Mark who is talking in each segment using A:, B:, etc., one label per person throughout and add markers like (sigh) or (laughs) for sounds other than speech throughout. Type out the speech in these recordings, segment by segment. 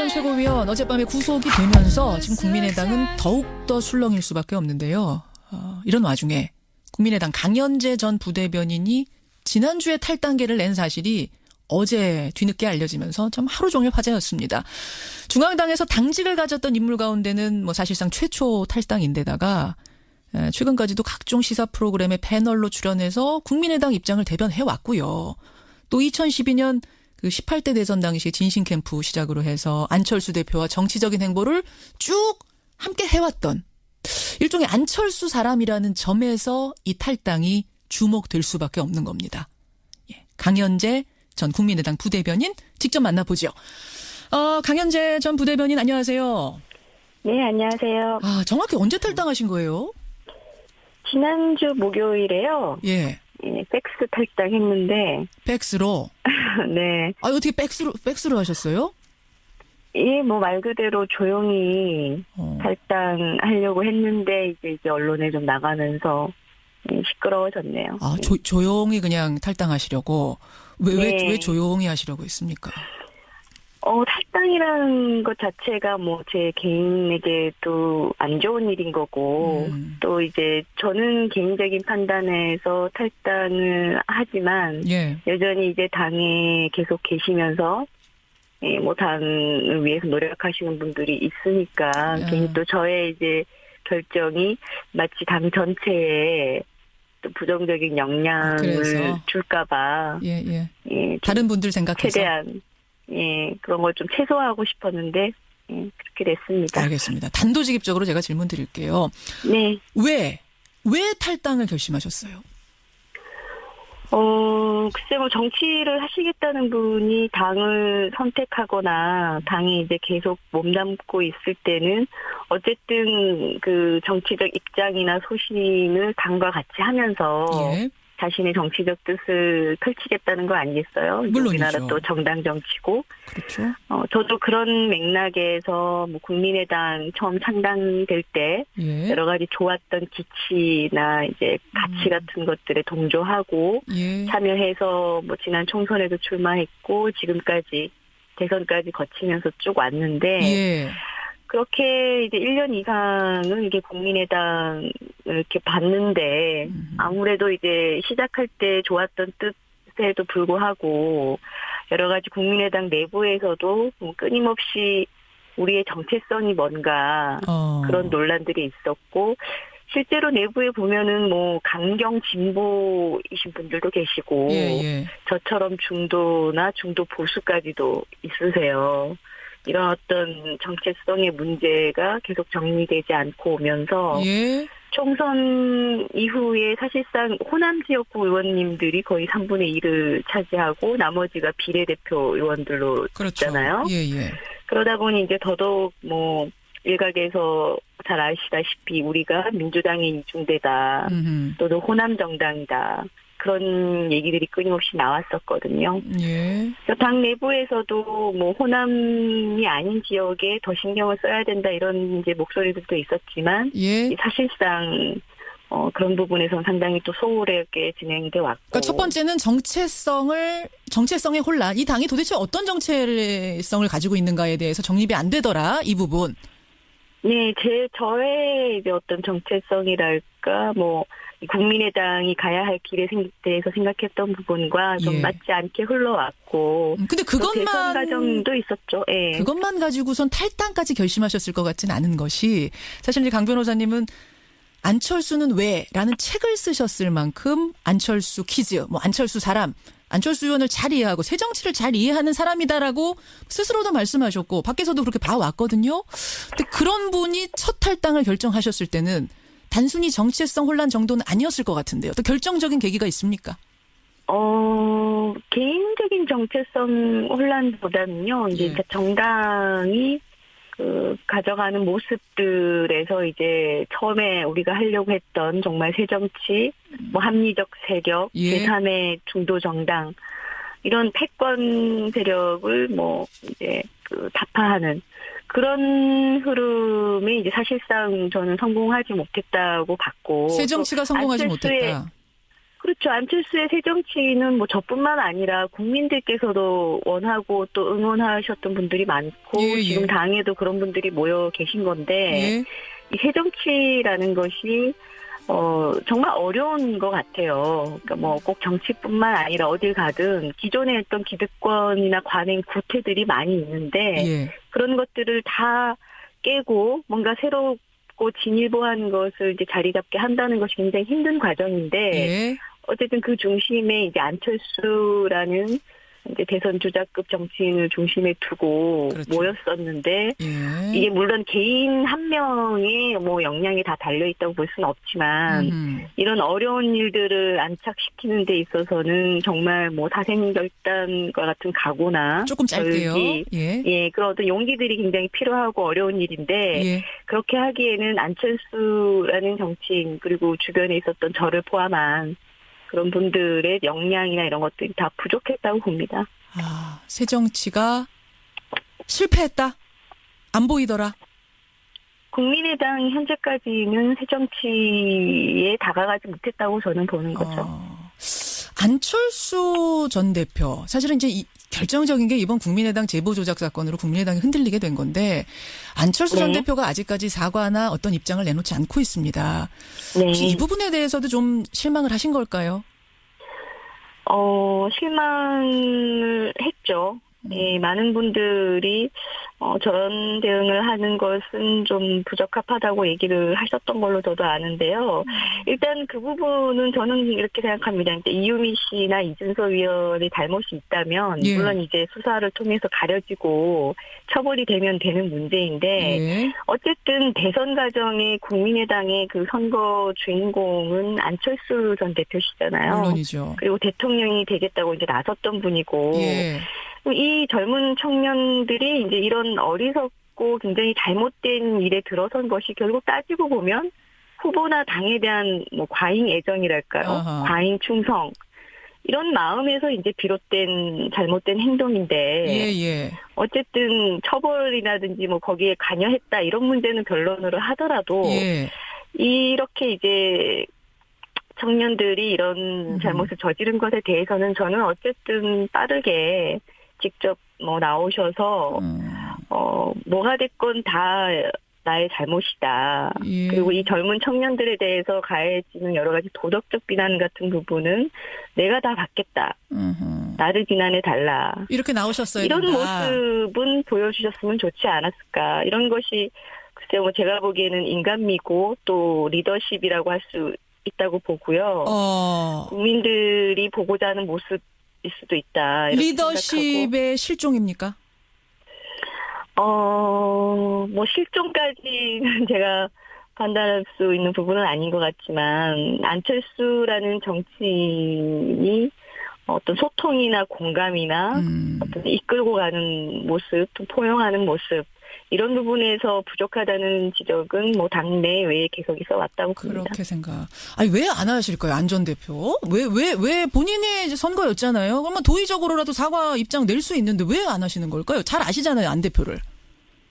A: 전 최고위원 어젯밤에 구속이 되면서 지금 국민의당은 더욱더 술렁일 수밖에 없는데요. 어, 이런 와중에 국민의당 강현재 전 부대변인이 지난주에 탈당계를 낸 사실이 어제 뒤늦게 알려지면서 참 하루 종일 화제였습니다. 중앙당에서 당직을 가졌던 인물 가운데는 뭐 사실상 최초 탈당인데다가 에, 최근까지도 각종 시사 프로그램의 패널로 출연해서 국민의당 입장을 대변해 왔고요. 또 2012년 그 18대 대선 당시 진신 캠프 시작으로 해서 안철수 대표와 정치적인 행보를 쭉 함께 해왔던 일종의 안철수 사람이라는 점에서 이 탈당이 주목될 수밖에 없는 겁니다. 예, 강현재 전 국민의당 부대변인 직접 만나보죠. 어, 강현재 전 부대변인 안녕하세요.
B: 네, 안녕하세요.
A: 아, 정확히 언제 탈당하신 거예요?
B: 지난주 목요일에요.
A: 예.
B: 예, 팩스 탈당했는데,
A: 백스로. (laughs)
B: 네.
A: 아, 어떻게 백스로, 백스로 하셨어요?
B: 예, 뭐 말 그대로 조용히
A: 어.
B: 탈당하려고 했는데, 이제, 이제 언론에 좀 나가면서 예, 시끄러워졌네요.
A: 아, 조, 조용히 그냥 탈당하시려고. 왜, 왜,
B: 네.
A: 왜 조용히 하시려고 했습니까?
B: 어, 탈당이라는 것 자체가 뭐 제 개인에게도 안 좋은 일인 거고,
A: 음.
B: 또 이제 저는 개인적인 판단에서 탈당을 하지만,
A: 예.
B: 여전히 이제 당에 계속 계시면서 예, 뭐 당을 위해서 노력하시는 분들이 있으니까
A: 야.
B: 괜히 또 저의 이제 결정이 마치 당 전체에 또 부정적인 영향을
A: 그래서?
B: 줄까봐
A: 예, 예.
B: 예, 좀
A: 다른 분들 생각해서.
B: 최대한 예 그런 걸 좀 최소화하고 싶었는데 예, 그렇게 됐습니다.
A: 알겠습니다. 단도직입적으로 제가 질문 드릴게요.
B: 네.
A: 왜, 왜 탈당을 결심하셨어요?
B: 어, 글쎄 뭐 정치를 하시겠다는 분이 당을 선택하거나 당에 이제 계속 몸담고 있을 때는 어쨌든 그 정치적 입장이나 소신을 당과 같이 하면서
A: 예.
B: 자신의 정치적 뜻을 펼치겠다는 거 아니겠어요?
A: 물론이죠.
B: 우리나라 또 정당 정치고
A: 그렇죠.
B: 어, 저도 그런 맥락에서 뭐 국민의당 처음 창당될 때
A: 예.
B: 여러 가지 좋았던 기치나 이제 가치
A: 음.
B: 같은 것들에 동조하고
A: 예.
B: 참여해서 뭐 지난 총선에도 출마했고 지금까지 대선까지 거치면서 쭉 왔는데
A: 예.
B: 그렇게 이제 1년 이상을 이게 국민의당을 이렇게 봤는데
A: 음.
B: 아무래도 이제 시작할 때 좋았던 뜻에도 불구하고 여러 가지 국민의당 내부에서도 뭐 끊임없이 우리의 정체성이 뭔가
A: 어.
B: 그런 논란들이 있었고 실제로 내부에 보면은 뭐 강경 진보이신 분들도 계시고
A: 예, 예.
B: 저처럼 중도나 중도 보수까지도 있으세요. 이런 어떤 정체성의 문제가 계속 정리되지 않고 오면서
A: 예.
B: 총선 이후에 사실상 호남 지역구 의원님들이 거의 3분의 1을 차지하고 나머지가 비례대표 의원들로
A: 그렇죠.
B: 있잖아요.
A: 예, 예.
B: 그러다 보니 이제 더더욱 뭐 일각에서 잘 아시다시피 우리가 민주당의 이중대다.
A: 음흠.
B: 또는 호남 정당이다. 그런 얘기들이 끊임없이 나왔었거든요.
A: 예.
B: 당 내부에서도 뭐 호남이 아닌 지역에 더 신경을 써야 된다 이런 이제 목소리들도 있었지만
A: 예.
B: 사실상 어 그런 부분에서는 상당히 또 소홀하게 진행돼 왔고.
A: 그러니까 첫 번째는 정체성을 정체성의 혼란. 이 당이 도대체 어떤 정체성을 가지고 있는가에 대해서 정립이 안 되더라. 이 부분.
B: 네, 제 저의 이제 어떤 정체성이랄 까 뭐 국민의당이 가야 할 길에 생- 대해서 생각했던 부분과 좀
A: 예.
B: 맞지 않게 흘러왔고.
A: 음, 근데 그것만
B: 과정도 있었죠. 예.
A: 그것만 가지고선 탈당까지 결심하셨을 것 같진 않은 것이 사실 이제 강 변호사님은 안철수는 왜라는 책을 쓰셨을 만큼 안철수 퀴즈, 뭐 안철수 사람, 안철수 의원을 잘 이해하고 새 정치를 잘 이해하는 사람이다라고 스스로도 말씀하셨고 밖에서도 그렇게 봐왔거든요. 근데 그런 분이 첫 탈당을 결정하셨을 때는 단순히 정체성 혼란 정도는 아니었을 것 같은데요. 또 결정적인 계기가 있습니까?
B: 어, 개인적인 정체성 혼란보다는요, 이제
A: 예.
B: 정당이 그 가져가는 모습들에서 이제 처음에 우리가 하려고 했던 정말 새 정치, 뭐 합리적 세력,
A: 예.
B: 제3의 중도 정당 이런 패권 세력을 뭐 이제 그 타파하는 그런 흐름이 이제 사실상 저는 성공하지 못했다고 봤고
A: 새 정치가 성공하지 못했다.
B: 그렇죠. 안철수의 새 정치는 뭐 저뿐만 아니라 국민들께서도 원하고 또 응원하셨던 분들이 많고
A: 예, 예.
B: 지금 당에도 그런 분들이 모여 계신 건데
A: 예.
B: 이 새 정치라는 것이 어 정말 어려운 것 같아요. 그러니까 뭐 꼭 정치뿐만 아니라 어딜 가든 기존에 했던 기득권이나 관행 구태들이 많이 있는데
A: 예.
B: 그런 것들을 다 깨고 뭔가 새롭고 진일보한 것을 이제 자리 잡게 한다는 것이 굉장히 힘든 과정인데
A: 예.
B: 어쨌든 그 중심에 이제 안철수라는 이제 대선 주자급 정치인을 중심에 두고
A: 그렇죠.
B: 모였었는데
A: 예.
B: 이게 물론 개인 한 명의 뭐 역량이 다 달려 있다고 볼 수는 없지만
A: 음.
B: 이런 어려운 일들을 안착시키는 데 있어서는 정말 뭐 사생결단과 같은 각오나
A: 조금 짧게요. 예.
B: 예 그런 어떤 용기들이 굉장히 필요하고 어려운 일인데
A: 예.
B: 그렇게 하기에는 안철수라는 정치인 그리고 주변에 있었던 저를 포함한 그런 분들의 역량이나 이런 것들이 다 부족했다고 봅니다.
A: 아, 새 정치가 실패했다. 안 보이더라.
B: 국민의당 현재까지는 새 정치에 다가가지 못했다고 저는 보는 거죠.
A: 어, 안철수 전 대표 사실은 이제 이 결정적인 게 이번 국민의당 제보 조작 사건으로 국민의당이 흔들리게 된 건데 안철수 전
B: 네.
A: 대표가 아직까지 사과나 어떤 입장을 내놓지 않고 있습니다.
B: 네.
A: 혹시 이 부분에 대해서도 좀 실망을 하신 걸까요?
B: 어, 실망을 했죠. 예, 많은 분들이 어, 저런 대응을 하는 것은 좀 부적합하다고 얘기를 하셨던 걸로 저도 아는데요. 일단 그 부분은 저는 이렇게 생각합니다. 이유미 씨나 이준서 위원의 잘못이 있다면
A: 예.
B: 물론 이제 수사를 통해서 가려지고 처벌이 되면 되는 문제인데
A: 예.
B: 어쨌든 대선 과정에 국민의당의 그 선거 주인공은 안철수 전 대표시잖아요.
A: 물론이죠.
B: 그리고 대통령이 되겠다고 이제 나섰던 분이고
A: 예.
B: 이 젊은 청년들이 이제 이런 어리석고 굉장히 잘못된 일에 들어선 것이 결국 따지고 보면 후보나 당에 대한 뭐 과잉 애정이랄까요,
A: 아하.
B: 과잉 충성 이런 마음에서 이제 비롯된 잘못된 행동인데
A: 예, 예.
B: 어쨌든 처벌이라든지 뭐 거기에 관여했다 이런 문제는 변론으로 하더라도
A: 예.
B: 이렇게 이제 청년들이 이런
A: 음.
B: 잘못을 저지른 것에 대해서는 저는 어쨌든 빠르게 직접 뭐 나오셔서
A: 음,
B: 어 뭐가 됐건 다 나의 잘못이다.
A: 예.
B: 그리고 이 젊은 청년들에 대해서 가해지는 여러 가지 도덕적 비난 같은 부분은 내가 다 받겠다.
A: 음흠.
B: 나를 비난해 달라.
A: 이렇게 나오셨어야
B: 이런
A: 된다.
B: 모습은 보여주셨으면 좋지 않았을까. 이런 것이 글쎄요, 뭐 제가 보기에는 인간미고 또 리더십이라고 할 수 있다고 보고요.
A: 어.
B: 국민들이 보고자 하는 모습일 수도 있다. 이렇게 생각하고.
A: 리더십의 실종입니까?
B: 어, 뭐 실종까지는 (laughs) 제가 판단할 수 있는 부분은 아닌 것 같지만 안철수라는 정치인이 어떤 소통이나 공감이나
A: 음.
B: 어떤 이끌고 가는 모습, 또 포용하는 모습 이런 부분에서 부족하다는 지적은 뭐 당내 외에 계속 있어 왔다고 봅니다.
A: 그렇게 생각. 아니 왜 안 하실까요, 안전 대표? 왜 왜 왜 본인의 선거였잖아요. 그러면 도의적으로라도 사과 입장 낼 수 있는데 왜 안 하시는 걸까요? 잘 아시잖아요, 안 대표를.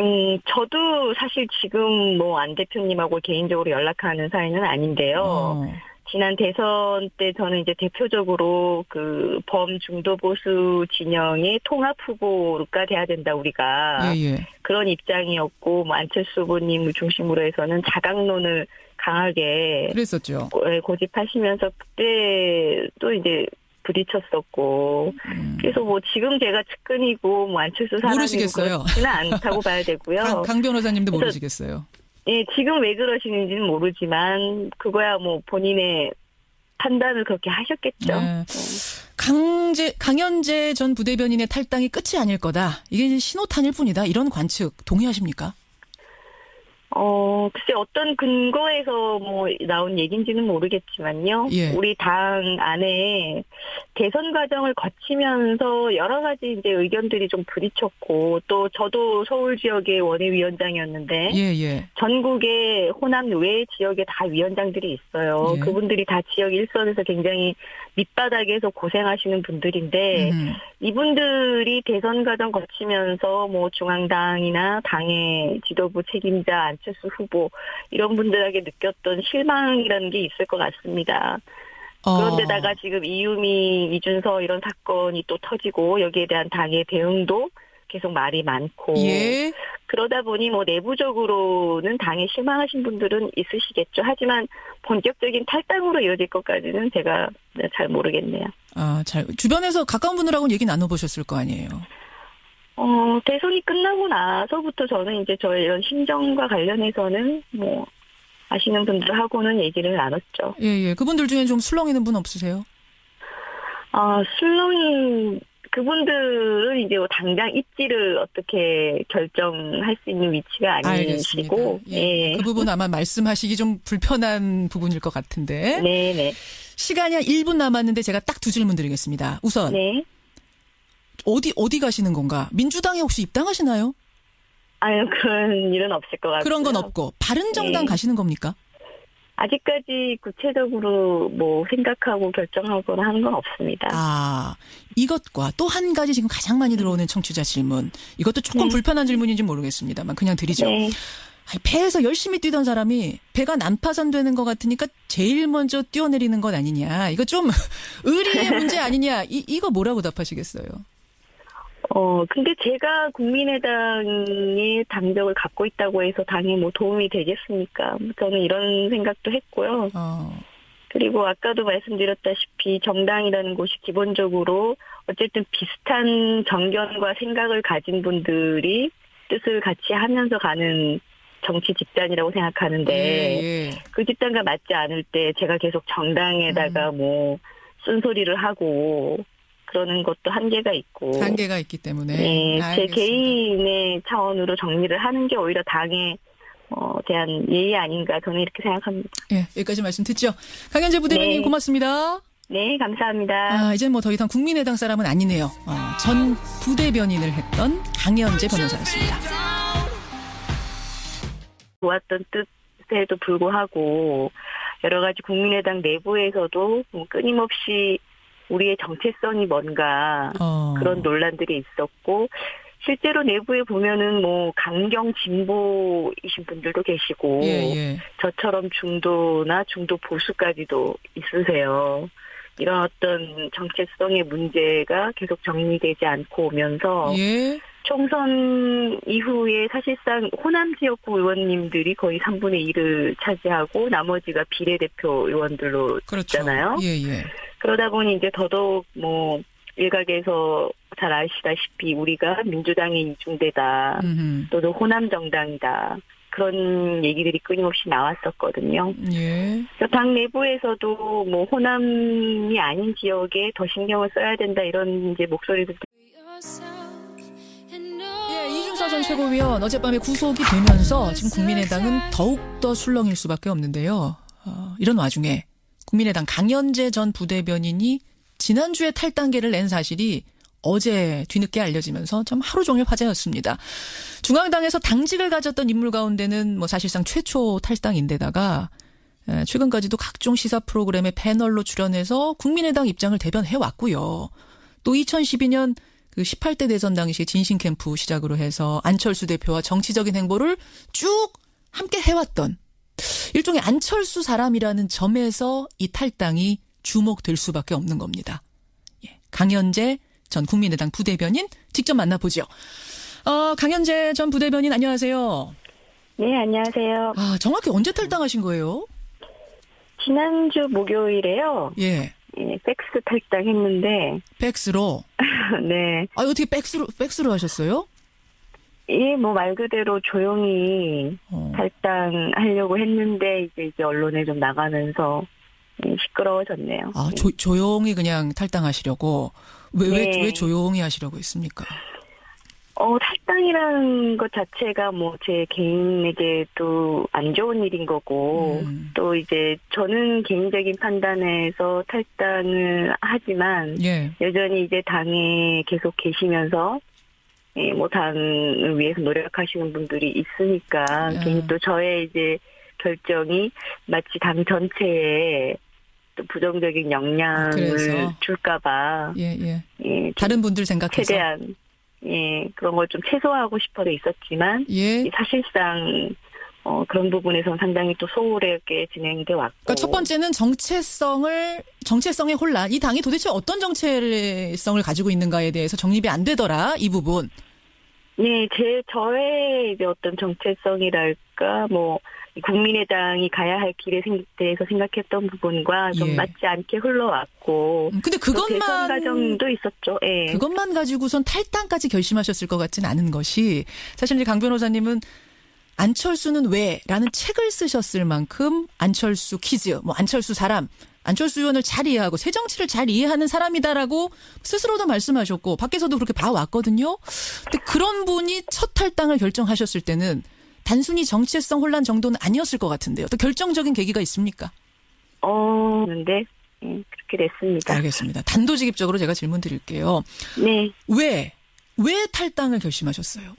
B: 음, 저도 사실 지금 뭐 안 대표님하고 개인적으로 연락하는 사이는 아닌데요.
A: 어.
B: 지난 대선 때 저는 이제 대표적으로 그 범중도 보수 진영의 통합 후보가 돼야 된다 우리가
A: 예, 예.
B: 그런 입장이었고 뭐 안철수 후보님을 중심으로 해서는 자강론을 강하게
A: 그랬었죠.
B: 고- 예, 고집하시면서 그때 또 이제 부딪혔었고
A: 음.
B: 그래서 뭐 지금 제가 측근이고 뭐 안철수 사람이고. 그렇지는 않다고 봐야 되고요. (laughs)
A: 강, 강 변호사님도 모르시겠어요.
B: 예, 지금 왜 그러시는지는 모르지만 그거야 뭐 본인의 판단을 그렇게 하셨겠죠.
A: 네. 강제 강현재 전 부대변인의 탈당이 끝이 아닐 거다. 이게 신호탄일 뿐이다. 이런 관측 동의하십니까?
B: 어, 글쎄 어떤 근거에서 뭐 나온 얘기인지는 모르겠지만요.
A: 예.
B: 우리 당 안에 대선 과정을 거치면서 여러 가지 이제 의견들이 좀 부딪혔고 또 저도 서울 지역의 원외위원장이었는데
A: 예, 예.
B: 전국의 호남 외 지역에 다 위원장들이 있어요.
A: 예.
B: 그분들이 다 지역 일선에서 굉장히 밑바닥에서 고생하시는 분들인데
A: 음.
B: 이분들이 대선 과정 거치면서 뭐 중앙당이나 당의 지도부 책임자 안철수 후보 이런 분들에게 느꼈던 실망이라는 게 있을 것 같습니다.
A: 어.
B: 그런데다가 지금 이유미, 이준서 이런 사건이 또 터지고 여기에 대한 당의 대응도 계속 말이 많고
A: 예.
B: 그러다 보니 뭐 내부적으로는 당에 실망하신 분들은 있으시겠죠. 하지만 본격적인 탈당으로 이어질 것까지는 제가 잘 모르겠네요.
A: 아, 잘 주변에서 가까운 분들하고는 얘기 나눠보셨을 거 아니에요.
B: 어, 대선이 끝나고 나서부터 저는 이제 저의 이런 심정과 관련해서는 뭐 아시는 분들하고는 얘기를 나눴죠.
A: 예, 예. 그분들 중에 좀 술렁이는 분 없으세요?
B: 아, 술렁이 그분들은 이제 뭐 당장 입지를 어떻게 결정할 수 있는 위치가. 아니시고,
A: 예.
B: 예.
A: 그 부분 아마 말씀하시기 좀 불편한 부분일 것 같은데.
B: 네네.
A: 시간이 한 1분 남았는데 제가 딱 두 질문 드리겠습니다. 우선
B: 네.
A: 어디 어디 가시는 건가? 민주당에 혹시 입당하시나요?
B: 아유, 그런 일은 없을 것 같고요.
A: 그런 건 없고 바른정당
B: 네.
A: 가시는 겁니까?
B: 아직까지 구체적으로 뭐 생각하고 결정하거나 하는 건 없습니다.
A: 아, 이것과 또 한 가지 지금 가장 많이 들어오는 청취자 질문. 이것도 조금
B: 네.
A: 불편한 질문인지 모르겠습니다만 그냥 드리죠.
B: 네.
A: 아니, 배에서 열심히 뛰던 사람이 배가 난파선되는 것 같으니까 제일 먼저 뛰어내리는 것 아니냐. 이거 좀 (laughs) 의리의 문제 아니냐. 이, 이거 뭐라고 답하시겠어요?
B: 어, 근데 제가 국민의당의 당적을 갖고 있다고 해서 당에 뭐 도움이 되겠습니까? 저는 이런 생각도 했고요.
A: 어,
B: 그리고 아까도 말씀드렸다시피 정당이라는 곳이 기본적으로 어쨌든 비슷한 정견과 생각을 가진 분들이 뜻을 같이 하면서 가는 정치 집단이라고 생각하는데
A: 예, 예.
B: 그 집단과 맞지 않을 때 제가 계속 정당에다가
A: 음.
B: 뭐 쓴소리를 하고 그러는 것도 한계가 있고
A: 한계가 있기 때문에.
B: 네, 제. 개인의 차원으로 정리를 하는 게 오히려 당에 어, 대한 예의 아닌가 저는 이렇게 생각합니다.
A: 예, 여기까지 말씀 듣죠. 강현재 부대변인
B: 네.
A: 고맙습니다.
B: 네, 감사합니다.
A: 아, 이제 뭐 더 이상 국민의당 사람은 아니네요. 어, 전 부대변인을 했던 강현재 변호사였습니다.
B: 좋았던 뜻에도 불구하고 여러 가지 국민의당 내부에서도 뭐 끊임없이 우리의 정체성이 뭔가
A: 어,
B: 그런 논란들이 있었고 실제로 내부에 보면은 뭐 강경 진보이신 분들도 계시고
A: 예, 예.
B: 저처럼 중도나 중도 보수까지도 있으세요. 이런 어떤 정체성의 문제가 계속 정리되지 않고 오면서
A: 예.
B: 총선 이후에 사실상 호남 지역구 의원님들이 거의 3분의 1을 차지하고 나머지가 비례대표 의원들로
A: 그렇죠.
B: 있잖아요.
A: 예, 예.
B: 그러다 보니 이제 더더욱 뭐 일각에서 잘 아시다시피 우리가 민주당의 이중대다.
A: 음흠.
B: 또는 호남 정당이다. 그런 얘기들이 끊임없이 나왔었거든요.
A: 예.
B: 그래서 당 내부에서도 뭐 호남이 아닌 지역에 더 신경을 써야 된다 이런 이제 목소리도
A: 예, 이준서 전 최고위원 어젯밤에 구속이 되면서 지금 국민의당은 더욱더 술렁일 수밖에 없는데요. 어, 이런 와중에 국민의당 강현재 전 부대변인이 지난주에 탈당계를 낸 사실이 어제 뒤늦게 알려지면서 참 하루 종일 화제였습니다. 중앙당에서 당직을 가졌던 인물 가운데는 뭐 사실상 최초 탈당인데다가 에, 최근까지도 각종 시사 프로그램의 패널로 출연해서 국민의당 입장을 대변해 왔고요. 또 2012년 그 18대 대선 당시에 진신 캠프 시작으로 해서 안철수 대표와 정치적인 행보를 쭉 함께 해왔던 일종의 안철수 사람이라는 점에서 이 탈당이 주목될 수밖에 없는 겁니다. 예, 강현재 전 국민의당 부대변인 직접 만나보죠. 어, 강현재 전 부대변인 안녕하세요.
B: 네 안녕하세요.
A: 아, 정확히 언제 탈당하신 거예요?
B: 지난주 목요일에요.
A: 예.
B: 예, 팩스 탈당했는데
A: 백스로. (laughs) (laughs)
B: 네.
A: 아, 어떻게 백스로, 백스로 하셨어요?
B: 예, 뭐 말 그대로 조용히
A: 어.
B: 탈당하려고 했는데 이제 이제 언론에 좀 나가면서 예, 시끄러워졌네요.
A: 아, 조, 조용히 그냥 탈당하시려고. 왜, 왜,
B: 네.
A: 왜 조용히 하시려고 했습니까?
B: 어, 탈당이라는 것 자체가 뭐 제 개인에게도 안 좋은 일인 거고,
A: 음.
B: 또 이제 저는 개인적인 판단에서 탈당을 하지만,
A: 예.
B: 여전히 이제 당에 계속 계시면서, 예, 뭐 당을 위해서 노력하시는 분들이 있으니까,
A: 야.
B: 괜히 또 저의 이제 결정이 마치 당 전체에 또 부정적인 영향을
A: 그래서?
B: 줄까봐,
A: 예, 예.
B: 예, 좀
A: 다른 분들 생각해서.
B: 최대한 예 그런 걸 좀 최소화하고 싶어도 있었지만
A: 예.
B: 사실상 어, 그런 부분에서 상당히 또 소홀하게 진행돼 왔고.
A: 그러니까 첫 번째는 정체성을 정체성의 혼란. 이 당이 도대체 어떤 정체성을 가지고 있는가에 대해서 정립이 안 되더라. 이 부분.
B: 네, 제 저의 이제 어떤 정체성이랄까 뭐 국민의당이 가야 할 길에 생- 대해서 생각했던 부분과 좀
A: 예.
B: 맞지 않게 흘러왔고.
A: 음, 근데 그것만
B: 과정도 있었죠. 예.
A: 그것만 가지고선 탈당까지 결심하셨을 것 같진 않은 것이 사실 이제 강 변호사님은 안철수는 왜라는 책을 쓰셨을 만큼 안철수 퀴즈, 뭐 안철수 사람, 안철수 의원을 잘 이해하고 새 정치를 잘 이해하는 사람이다라고 스스로도 말씀하셨고 밖에서도 그렇게 봐왔거든요. 근데 그런 분이 첫 탈당을 결정하셨을 때는 단순히 정체성 혼란 정도는 아니었을 것 같은데요. 또 결정적인 계기가 있습니까?
B: 어, 근데 예, 그렇게 됐습니다.
A: 알겠습니다. 단도직입적으로 제가 질문 드릴게요.
B: 네.
A: 왜, 왜 탈당을 결심하셨어요?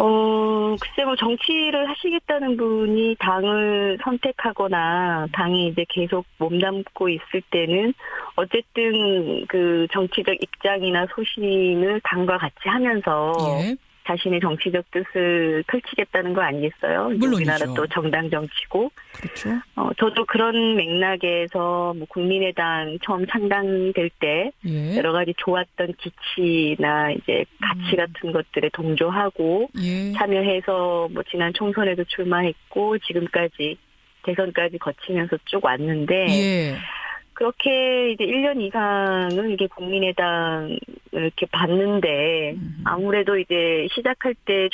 B: 어, 글쎄 뭐 정치를 하시겠다는 분이 당을 선택하거나 당이 이제 계속 몸담고 있을 때는 어쨌든 그 정치적 입장이나 소신을 당과 같이 하면서
A: 예.
B: 자신의 정치적 뜻을 펼치겠다는 거 아니겠어요?
A: 물론이죠.
B: 우리나라 또 정당 정치고
A: 그렇죠.
B: 어, 저도 그런 맥락에서 뭐 국민의당 처음 창당될 때
A: 예.
B: 여러 가지 좋았던 기치나 이제 가치
A: 음.
B: 같은 것들에 동조하고
A: 예.
B: 참여해서 뭐 지난 총선에도 출마했고 지금까지 대선까지 거치면서 쭉 왔는데
A: 예.
B: 그렇게 이제 1년 이상을 이게 국민의당 이렇게 봤는데
A: 음.
B: 아무래도 이제 시작할 때